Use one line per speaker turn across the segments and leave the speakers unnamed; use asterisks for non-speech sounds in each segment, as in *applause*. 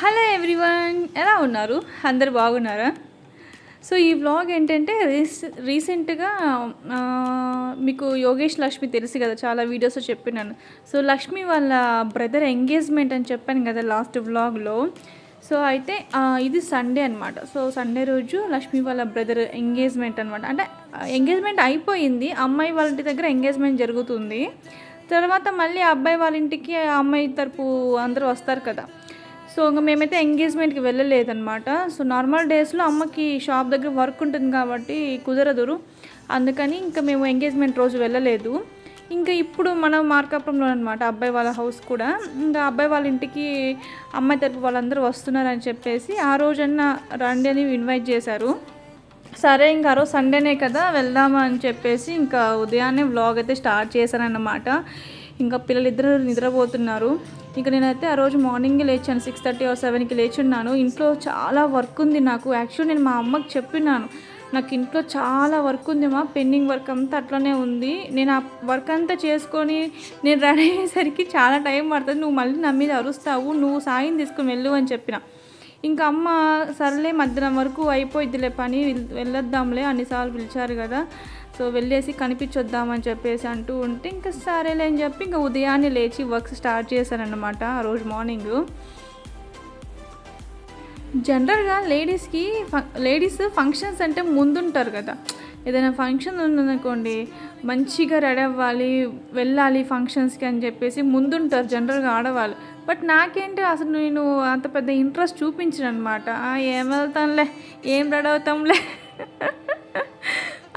Hello everyone ఎలా ఉన్నారు? అందరు బాగున్నారా? సో ఈ వ్లాగ్ ఏంటంటే రీస్ రీసెంట్గా మీకు యోగేష్ లక్ష్మి తెలుసు కదా చాలా వీడియోస్ చెప్పినాను. సో లక్ష్మి వాళ్ళ బ్రదర్ ఎంగేజ్మెంట్ అని చెప్పాను కదా లాస్ట్ వ్లాగ్లో. సో అయితే ఇది సండే అనమాట సో సండే రోజు లక్ష్మి వాళ్ళ బ్రదర్ ఎంగేజ్మెంట్ అనమాట అంటే ఎంగేజ్మెంట్ అయిపోయింది. అమ్మాయి వాళ్ళ ఇంటి దగ్గర ఎంగేజ్మెంట్ జరుగుతుంది. తర్వాత మళ్ళీ ఆ అబ్బాయి వాళ్ళ ఇంటికి ఆ అమ్మాయి తరపు అందరూ వస్తారు కదా. సో ఇంకా మేమైతే ఎంగేజ్మెంట్కి వెళ్ళలేదన్నమాట. సో నార్మల్ డేస్లో అమ్మకి షాప్ దగ్గర వర్క్ ఉంటుంది కాబట్టి కుదరదు అందుకని ఇంకా మేము ఎంగేజ్మెంట్ రోజు వెళ్ళలేదు. ఇంకా ఇప్పుడు మనం మార్కాపురంలో అనమాట అబ్బాయి వాళ్ళ హౌస్ కూడా. ఇంకా అబ్బాయి వాళ్ళ ఇంటికి అమ్మాయి తరపు వాళ్ళందరూ వస్తున్నారని చెప్పేసి ఆ రోజన్నా రండి అని ఇన్వైట్ చేశారు. సరే ఇంకా ఆ రోజు సండేనే కదా వెళ్దామా అని చెప్పేసి ఇంకా ఉదయాన్నే వ్లాగ్ అయితే స్టార్ట్ చేశానన్నమాట ఇంకా పిల్లలిద్దరు నిద్రపోతున్నారు. ఇక నేనైతే ఆ రోజు మార్నింగ్ లేచాను. సిక్స్ థర్టీ ఆర్ సెవెన్కి లేచున్నాను. ఇంట్లో చాలా వర్క్ ఉంది నాకు. యాక్చువల్ నేను మా అమ్మకి చెప్పినాను నాకు ఇంట్లో చాలా వర్క్ ఉంది మా. పెండింగ్ వర్క్ అంతా అట్లనే ఉంది. నేను ఆ వర్క్ అంతా చేసుకొని నేను రెడీ అయ్యేసరికి చాలా టైం పడుతుంది. నువ్వు మళ్ళీ నా మీద అరుస్తావు. నువ్వు సాయం తీసుకుని వెళ్ళు అని చెప్పిన. ఇంకా అమ్మ సర్లే మధ్యాహ్నం వరకు అయిపోయిద్దిలే పని వెళ్ళొద్దాంలే అన్నిసార్లు పిలిచారు కదా. సో వెళ్ళేసి కనిపించొద్దామని చెప్పేసి అంటూ ఉంటే ఇంకా సరేలే అని చెప్పి ఇంకా ఉదయాన్నే లేచి వర్క్ స్టార్ట్ చేశానన్నమాట ఆ రోజు మార్నింగ్. జనరల్గా లేడీస్కి లేడీస్ ఫంక్షన్స్ అంటే ముందుంటారు కదా. ఏదైనా ఫంక్షన్ ఉందనుకోండి మంచిగా రెడీ అవ్వాలి వెళ్ళాలి ఫంక్షన్స్కి అని చెప్పేసి ముందుంటారు జనరల్గా ఆడవాళ్ళు. బట్ నాకేంటి అసలు నేను అంత పెద్ద ఇంట్రెస్ట్ చూపించిన అనమాట ఏం వెళ్తాంలే ఏం రెడీ అవుతాంలే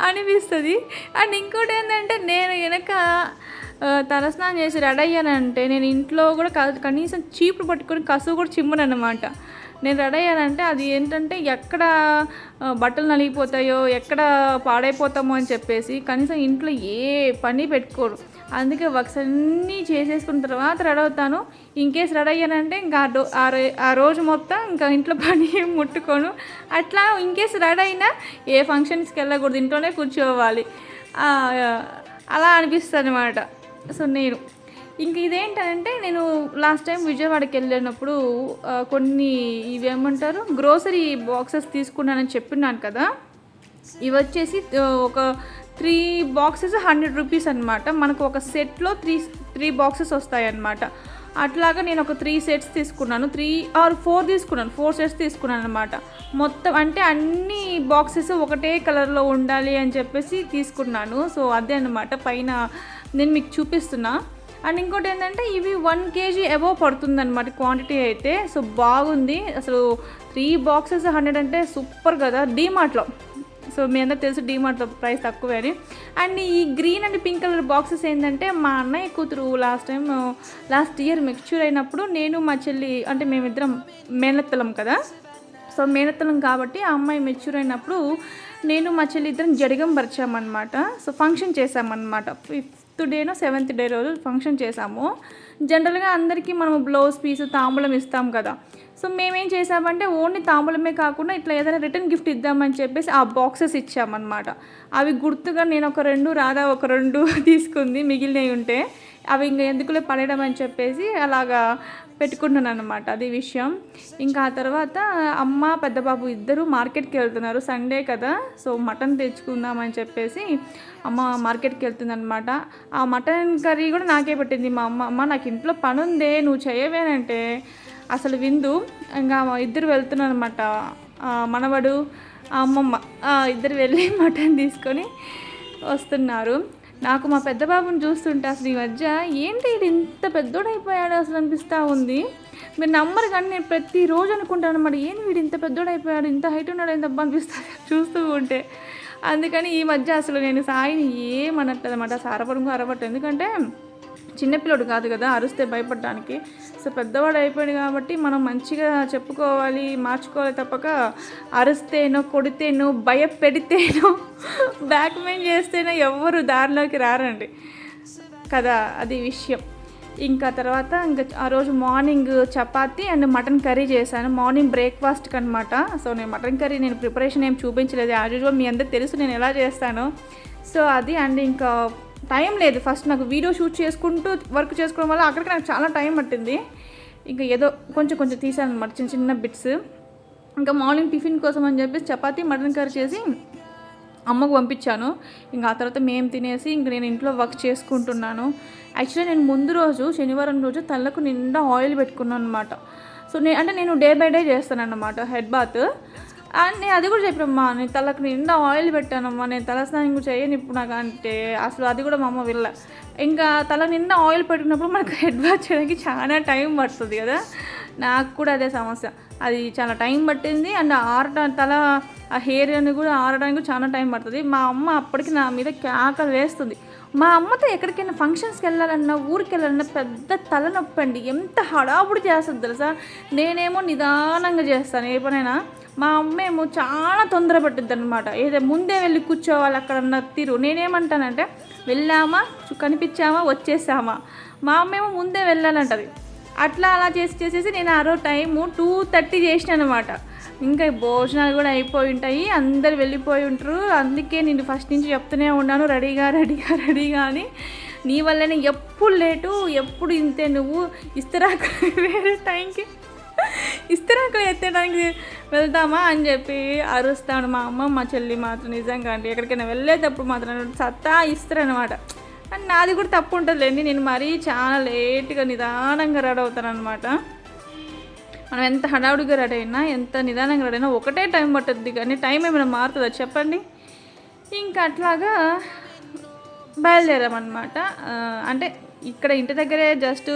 అనిపిస్తుంది. అండ్ ఇంకోటి ఏంటంటే నేను వెనక తలస్నానం చేసి రెడీ అయ్యానంటే నేను ఇంట్లో కూడా కనీసం చీపులు పట్టుకొని కసువు కూడా చిమ్మను అనమాట నేను రెడీ అయ్యానంటే అది ఏంటంటే ఎక్కడ బట్టలు నలిగిపోతాయో ఎక్కడ పాడైపోతామో అని చెప్పేసి కనీసం ఇంట్లో ఏ పని పెట్టుకోరు. అందుకే వర్క్స్ అన్నీ చేసేసుకున్న తర్వాత రెడీ అవుతాను. ఇన్కేస్ రెడీ అయ్యానంటే ఇంకా ఆ ఆ రోజు మొత్తం ఇంకా ఇంట్లో పని *laughs* ముట్టుకోను. అట్లా ఇన్కేస్ రెడీ అయినా ఏ ఫంక్షన్స్కి వెళ్ళకూడదు. ఇంట్లోనే కూర్చోవాలి. అలా అనిపిస్తుంది అనమాట సో నేను ఇంక ఇదేంటంటే నేను లాస్ట్ టైం విజయవాడకి వెళ్ళినప్పుడు కొన్ని ఇవేమంటారు గ్రోసరీ బాక్సెస్ తీసుకున్నానని చెప్పినాను కదా. ఇవి వచ్చేసి ఒక త్రీ బాక్సెస్ హండ్రెడ్ రూపీస్ అనమాట మనకు ఒక సెట్లో త్రీ త్రీ బాక్సెస్ వస్తాయి అన్నమాట అట్లాగా నేను ఒక త్రీ సెట్స్ తీసుకున్నాను. త్రీ ఆర్ ఫోర్ తీసుకున్నాను. ఫోర్ సెట్స్ తీసుకున్నాను అనమాట మొత్తం అంటే అన్ని బాక్సెస్ ఒకటే కలర్లో ఉండాలి అని చెప్పేసి తీసుకున్నాను. సో అదే అనమాట పైన నేను మీకు చూపిస్తున్నా. అండ్ ఇంకోటి ఏంటంటే ఇవి వన్ కేజీ అబోవ్ పడుతుందన్నమాట క్వాంటిటీ అయితే. సో బాగుంది. అసలు త్రీ బాక్సెస్ హండ్రెడ్ అంటే సూపర్ కదా. డీమార్ట్లో. సో మీ అందరూ తెలుసు డీమార్ట్లో ప్రైస్ తక్కువే అని. అండ్ ఈ green and pink colour boxes ఏంటంటే మా అన్నయ్య కూతురు last time last year mature అయినప్పుడు నేను మా చెల్లి అంటే మేమిద్దరం మేనత్తలం కదా. సో మేనత్తలం కాబట్టి ఆ అమ్మాయి మెచ్యూర్ అయినప్పుడు నేను మా చెల్లి ఇద్దరం జడిగం పరిచామన్నమాట సో ఫంక్షన్ చేసామన్నమాట ఫిఫ్త్ డేనో సెవెంత్ డే రోజు ఫంక్షన్ చేసాము జనరల్గా అందరికీ మనం బ్లౌజ్ పీస్ తాంబూలం ఇస్తాం కదా. సో మేమేం చేసామంటే ఓన్లీ తాంబూలమే కాకుండా ఇట్లా ఏదైనా రిటర్న్ గిఫ్ట్ ఇద్దామని చెప్పేసి ఆ బాక్సెస్ ఇచ్చామన్నమాట. అవి గుర్తుగా నేను ఒక రెండు రాధా ఒక రెండు *laughs* తీసుకుంది మిగిలినవి ఉంటే. అవి ఇంకా ఎందుకులే పడేయడం అని చెప్పేసి అలాగా పెట్టుకుంటున్నాను అనమాట అది విషయం. ఇంకా ఆ తర్వాత అమ్మ పెద్ద బాబు ఇద్దరు మార్కెట్కి వెళ్తున్నారు. సండే కదా సో మటన్ తెచ్చుకుందామని చెప్పేసి అమ్మ మార్కెట్కి వెళ్తుంది అనమాట ఆ మటన్ కర్రీ కూడా నాకే పెట్టింది మా అమ్మ. అమ్మ నాకు ఇంట్లో పని ఉందే నువ్వు చేయవేనంటే అసలు విందు. ఇంకా ఇద్దరు వెళ్తున్నారు అనమాట మనవడు ఆ అమ్మమ్మ ఇద్దరు వెళ్ళి మటన్ తీసుకొని వస్తున్నారు. నాకు మా పెద్ద బాబుని చూస్తుంటే అసలు ఈ మధ్య ఏంటి ఇది ఇంత పెద్దోడైపోయాడు అసలు అనిపిస్తూ ఉంది. మీరు నమ్మరు కానీ నేను ప్రతిరోజు అనుకుంటాను అనమాట ఏంటి వీడు ఇంత పెద్దోడైపోయాడు ఇంత హైట్ ఉన్నాడు ఎంత అనిపిస్తుంది *laughs* చూస్తూ ఉంటే. అందుకని ఈ మధ్య అసలు నేను సాయిని ఏమనట్లేదు అనమాట సారపడంగా అరవట్టు. ఎందుకంటే చిన్నపిల్లడు కాదు కదా అరిస్తే భయపడడానికి. సో పెద్దవాడు అయిపోయాడు కాబట్టి మనం మంచిగా చెప్పుకోవాలి మార్చుకోవాలి తప్పక. అరిస్తేనో కొడితేనో భయపెడితేనో *laughs* బ్యాక్మెయిన్ చేస్తేనో ఎవ్వరు దారిలోకి రారండి. కదా అది విషయం. ఇంకా తర్వాత ఇంకా ఆ రోజు morning chapati and mutton curry చేశాను. మార్నింగ్ బ్రేక్ఫాస్ట్కి అనమాట సో నేను మటన్ కర్రీ నేను ప్రిపరేషన్ ఏం చూపించలేదు. యాజ్ యూజువల్ మీ అందరికి తెలుసు నేను ఎలా చేస్తాను. సో అది అండ్ ఇంకా టైం లేదు. ఫస్ట్ నాకు వీడియో షూట్ చేసుకుంటూ వర్క్ చేసుకోవడం వల్ల అక్కడికి నాకు చాలా టైం పట్టింది. ఇంకా ఏదో కొంచెం కొంచెం తీసాను అనమాట చిన్న చిన్న బిట్స్ ఇంకా మార్నింగ్ టిఫిన్ కోసం అని చెప్పేసి చపాతీ మటన్ కర్రీ చేసి అమ్మకు పంపించాను. ఇంకా ఆ తర్వాత మేము తినేసి ఇంక నేను ఇంట్లో వర్క్ చేసుకుంటున్నాను. యాక్చువల్లీ నేను ముందు రోజు శనివారం రోజు తలకు నిండా ఆయిల్ పెట్టుకున్నాను అనమాట సో నేను అంటే నేను డే బై డే చేస్తాను అన్నమాట హెడ్ బాత్. నేను అది కూడా చెప్పమ్మా నేను తలకు నిండా ఆయిల్ పెట్టానమ్మా నేను తల స్నానం కూడా చేయను ఇప్పుడు నాకు అంటే అసలు అది కూడా మా అమ్మ వెళ్ళ ఇంకా తల నిండా ఆయిల్ పెట్టినప్పుడు మనకు హెడ్ వాష్ చేయడానికి చాలా టైం పడుతుంది కదా. నాకు కూడా అదే సమస్య. అది చాలా టైం పట్టింది అండ్ ఆరట తల ఆ హెయిర్ అని కూడా ఆరడానికి కూడా చాలా టైం పడుతుంది. మా అమ్మ అప్పటికి నా మీద కేకలు వేస్తుంది. మా అమ్మతో ఎక్కడికైనా ఫంక్షన్స్కి వెళ్ళాలన్నా ఊరికి వెళ్ళాలన్నా పెద్ద తలనొప్పండి ఎంత హడావుడి చేస్తుంది తెలుసా? నేనేమో నిదానంగా చేస్తాను. ఏ పనైనా? మా అమ్మేమో చాలా తొందర పట్టుద్ది అనమాట ఏదో ముందే వెళ్ళి కూర్చోవాలి అక్కడ అన్న తీరు. నేనేమంటానంటే వెళ్ళామా? కనిపించామా? వచ్చేసామా? మా అమ్మేమో ముందే వెళ్ళాలంటది. అట్లా అలా చేసి చేసేసి నేను ఆ రోజు టైము టూ థర్టీ చేసిన అనమాట ఇంకా భోజనాలు కూడా అయిపోయి ఉంటాయి. అందరు వెళ్ళిపోయి ఉంటారు. అందుకే నేను ఫస్ట్ నుంచి చెప్తూనే ఉన్నాను. రెడీగా రెడీగా రెడీగా అని. నీ వల్లనే ఎప్పుడు లేటు ఎప్పుడు ఇంతే నువ్వు. ఇస్తారా వేరే టైంకి ఇస్తరాకులు ఎత్తడానికి వెళ్తామా అని చెప్పి అరుస్తాను మా అమ్మ మా చెల్లి మాత్రం నిజంగా అంటే ఎక్కడికైనా వెళ్ళేటప్పుడు మాత్రం సత్తా ఇస్తారనమాట అండ్ నాది కూడా తప్పు ఉంటుందిలేండి. నేను మరీ చాలా లేట్గా నిదానంగా రెడీ అవుతాను అనమాట మనం ఎంత హడావుడిగా రెడీ అయినా ఎంత నిదానంగా రెడీ అయినా ఒకటే టైం పట్టుద్ది. కానీ టైం ఏమైనా మారుతుందా చెప్పండి? ఇంకా అట్లాగా బయలుదేరామన్నమాట. అంటే ఇక్కడ ఇంటి దగ్గరే జస్ట్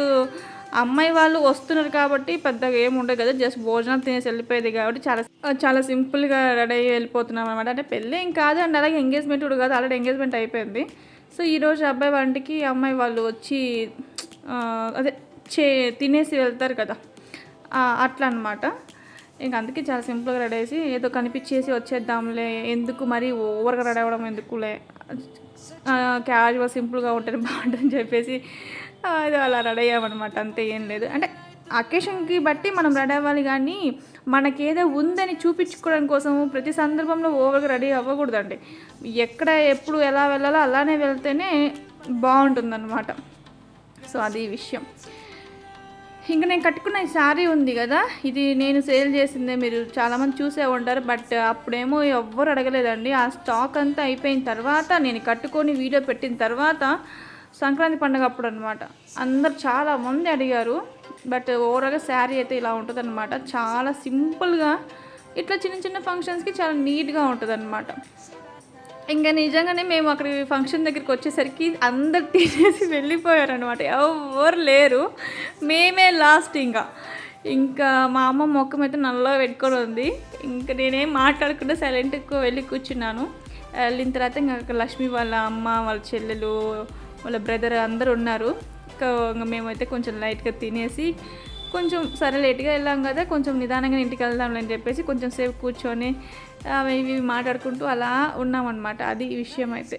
అమ్మాయి వాళ్ళు వస్తున్నారు కాబట్టి పెద్దగా ఏమి ఉండదు కదా జస్ట్ భోజనం తినేసి వెళ్ళిపోయేది కాబట్టి చాలా చాలా సింపుల్గా రెడీ అయ్యి వెళ్ళిపోతున్నాం అనమాట అంటే పెళ్ళి ఏం కాదు అండి అలాగే ఎంగేజ్మెంట్ కూడా కాదు ఆల్రెడీ ఎంగేజ్మెంట్ అయిపోయింది. సో ఈరోజు అబ్బాయి వంటికి అమ్మాయి వాళ్ళు వచ్చి అదే చే తినేసి వెళ్తారు కదా. అట్లా అనమాట ఇంక అందుకే చాలా సింపుల్గా రెడీ చేసి ఏదో కనిపించేసి వచ్చేద్దాంలే ఎందుకు మరీ ఓవర్గా రెడీ అవ్వడం ఎందుకులే క్యాజువల్ సింపుల్గా ఉంటేనే బాగుంటుందని చెప్పేసి అది అలా రెడీ అయ్యామన్నమాట. అంతే ఏం లేదు. అంటే అకేషన్కి బట్టి మనం రెడీ అవ్వాలి కానీ మనకేదో ఉందని చూపించుకోవడం కోసం ప్రతి సందర్భంలో ఓవర్గా రెడీ అవ్వకూడదండి. ఎక్కడ ఎప్పుడు ఎలా వెళ్ళాలో అలానే వెళ్తేనే బాగుంటుందన్నమాట. సో అది విషయం. ఇంకా నేను కట్టుకున్న ఈ శారీ ఉంది కదా ఇది నేను సేల్ చేసిందే మీరు చాలామంది చూసే ఉంటారు బట్ అప్పుడేమో ఎవ్వరు అడగలేదండి. ఆ స్టాక్ అంతా అయిపోయిన తర్వాత నేను కట్టుకొని వీడియో పెట్టిన తర్వాత సంక్రాంతి పండుగ అప్పుడు అనమాట అందరు చాలా మంది అడిగారు బట్ ఓవరాల్గా శారీ అయితే ఇలా ఉంటుంది చాలా సింపుల్గా ఇట్లా చిన్న చిన్న ఫంక్షన్స్కి చాలా నీట్గా ఉంటుంది ఇంకా నిజంగానే మేము అక్కడ ఫంక్షన్ దగ్గరికి వచ్చేసరికి అందరు తీసేసి వెళ్ళిపోయారనమాట ఎవరు లేరు. మేమే లాస్ట్ ఇంకా. ఇంకా మా అమ్మ మొక్కం అయితే నల్లగా పెట్టుకొని ఉంది. ఇంకా నేనేం మాట్లాడకుండా సైలెంట్గా వెళ్ళి కూర్చున్నాను. వెళ్ళిన తర్వాత ఇంకా లక్ష్మి వాళ్ళ అమ్మ వాళ్ళ చెల్లెలు వాళ్ళ బ్రదర్ అందరు ఉన్నారు. ఇంకా మేమైతే కొంచెం లైట్గా తినేసి కొంచెం సరే లేట్గా వెళ్ళాం కదా కొంచెం నిదానంగా ఇంటికి వెళ్దాంలే అని చెప్పేసి కొంచెం సేపు కూర్చొని అవి ఇవి మాట్లాడుకుంటూ అలా ఉన్నామన్నమాట. అది విషయం అయితే.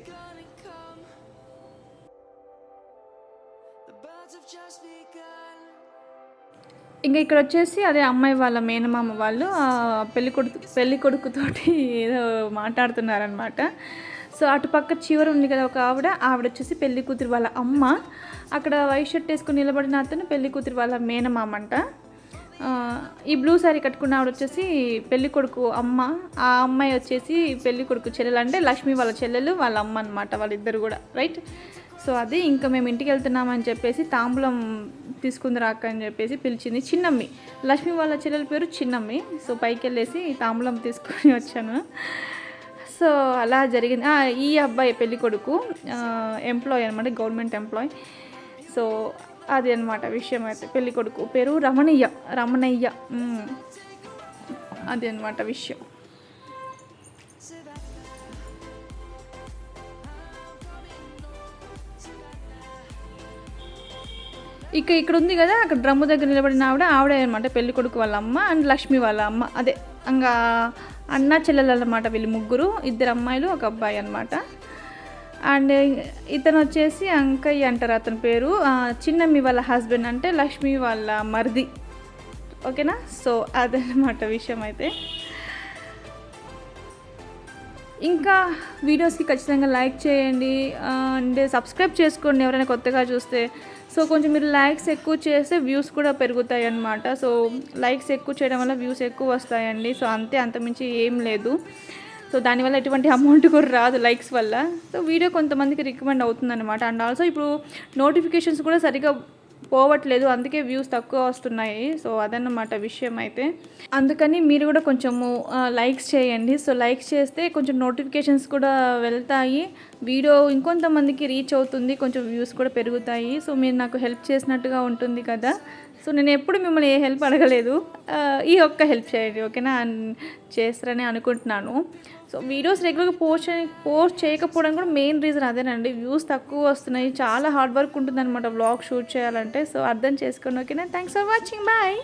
ఇంకా ఇక్కడ వచ్చేసి అదే అమ్మాయి వాళ్ళ మేనమామ వాళ్ళు పెళ్ళి కొడుకు పెళ్ళి కొడుకుతోటి ఏదో మాట్లాడుతున్నారనమాట సో అటుపక్క చివర ఉంది కదా ఒక ఆవిడ ఆవిడ వచ్చేసి పెళ్ళి కూతురు వాళ్ళ అమ్మ. అక్కడ వైట్ షర్ట్ వేసుకుని నిలబడిన అతను పెళ్ళి కూతురు వాళ్ళ మేనమామ అంట ఈ బ్లూ శారీ కట్టుకున్న ఆవిడ వచ్చేసి పెళ్ళి కొడుకు అమ్మ. ఆ అమ్మాయి వచ్చేసి పెళ్ళి కొడుకు చెల్లెలు అంటే లక్ష్మి వాళ్ళ చెల్లెలు వాళ్ళ అమ్మ అనమాట వాళ్ళిద్దరు కూడా రైట్? సో అది ఇంకా మేము ఇంటికి వెళ్తున్నామని చెప్పేసి తాంబూలం తీసుకుంది రాక అని చెప్పేసి పిలిచింది చిన్నమ్మి. లక్ష్మి వాళ్ళ చెల్లెల పేరు చిన్నమ్మి. సో పైకి వెళ్ళేసి తాంబూలం తీసుకొని వచ్చాను. సో అలా జరిగింది. ఈ అబ్బాయి పెళ్ళి కొడుకు ఎంప్లాయ్ అనమాట గవర్నమెంట్ ఎంప్లాయ్ సో అది అనమాట విషయం అయితే. పెళ్ళి కొడుకు పేరు రమణయ్య రమణయ్య. అది అనమాట విషయం. ఇక ఇక్కడ ఉంది కదా అక్కడ డ్రమ్ము దగ్గర నిలబడిన ఆవిడ ఆవిడే అనమాట పెళ్ళి కొడుకు వాళ్ళ అమ్మ అండ్ లక్ష్మి వాళ్ళ అమ్మ. అదే ఇంకా అన్న చెల్లెలు అనమాట వీళ్ళు ముగ్గురు ఇద్దరు అమ్మాయిలు ఒక అబ్బాయి అనమాట అండ్ ఇతను వచ్చేసి అంకయ్య అంటారు అతని పేరు. చిన్నమ్మి వాళ్ళ హస్బెండ్ అంటే లక్ష్మి వాళ్ళ మరిది. ఓకేనా? సో అదనమాట విషయం అయితే. ఇంకా వీడియోస్కి ఖచ్చితంగా లైక్ చేయండి. అండ్ సబ్స్క్రైబ్ చేసుకోండి ఎవరైనా కొత్తగా చూస్తే. సో కొంచెం మీరు లైక్స్ ఎక్కువ చేస్తే వ్యూస్ కూడా పెరుగుతాయి అన్నమాట. సో లైక్స్ ఎక్కువ చేయడం వల్ల వ్యూస్ ఎక్కువ వస్తాయండి. సో అంతే అంతమించి ఏం లేదు. సో దానివల్ల ఎటువంటి అమౌంట్ కూడా రాదు లైక్స్ వల్ల. సో వీడియో కొంతమందికి రికమెండ్ అవుతుందన్నమాట. అండ్ ఆల్సో ఇప్పుడు నోటిఫికేషన్స్ కూడా సరిగా పోవట్లేదు. అందుకే వ్యూస్ తక్కువ వస్తున్నాయి. సో అదన్నమాట విషయం అయితే. అందుకని మీరు కూడా కొంచెము లైక్స్ చేయండి. సో లైక్స్ చేస్తే కొంచెం నోటిఫికేషన్స్ కూడా వెళ్తాయి. వీడియో ఇంకొంతమందికి రీచ్ అవుతుంది కొంచెం వ్యూస్ కూడా పెరుగుతాయి. సో మీరు నాకు హెల్ప్ చేసినట్టుగా ఉంటుంది కదా. సో నేను ఎప్పుడు మిమ్మల్ని ఏ హెల్ప్ అడగలేదు. ఈ ఒక్క హెల్ప్ చేయండి ఓకేనా? చేస్తారని అనుకుంటున్నాను. సో వీడియోస్ రెగ్యులర్గా పోస్ట్ పోస్ట్ చేయకపోవడం కూడా మెయిన్ రీజన్ అదేనండి. వ్యూస్ తక్కువ వస్తున్నాయి. చాలా హార్డ్ వర్క్ ఉంటుందన్నమాట వ్లాగ్ షూట్ చేయాలంటే. సో అర్థం చేసుకోండి ఓకేనా? Thanks for watching bye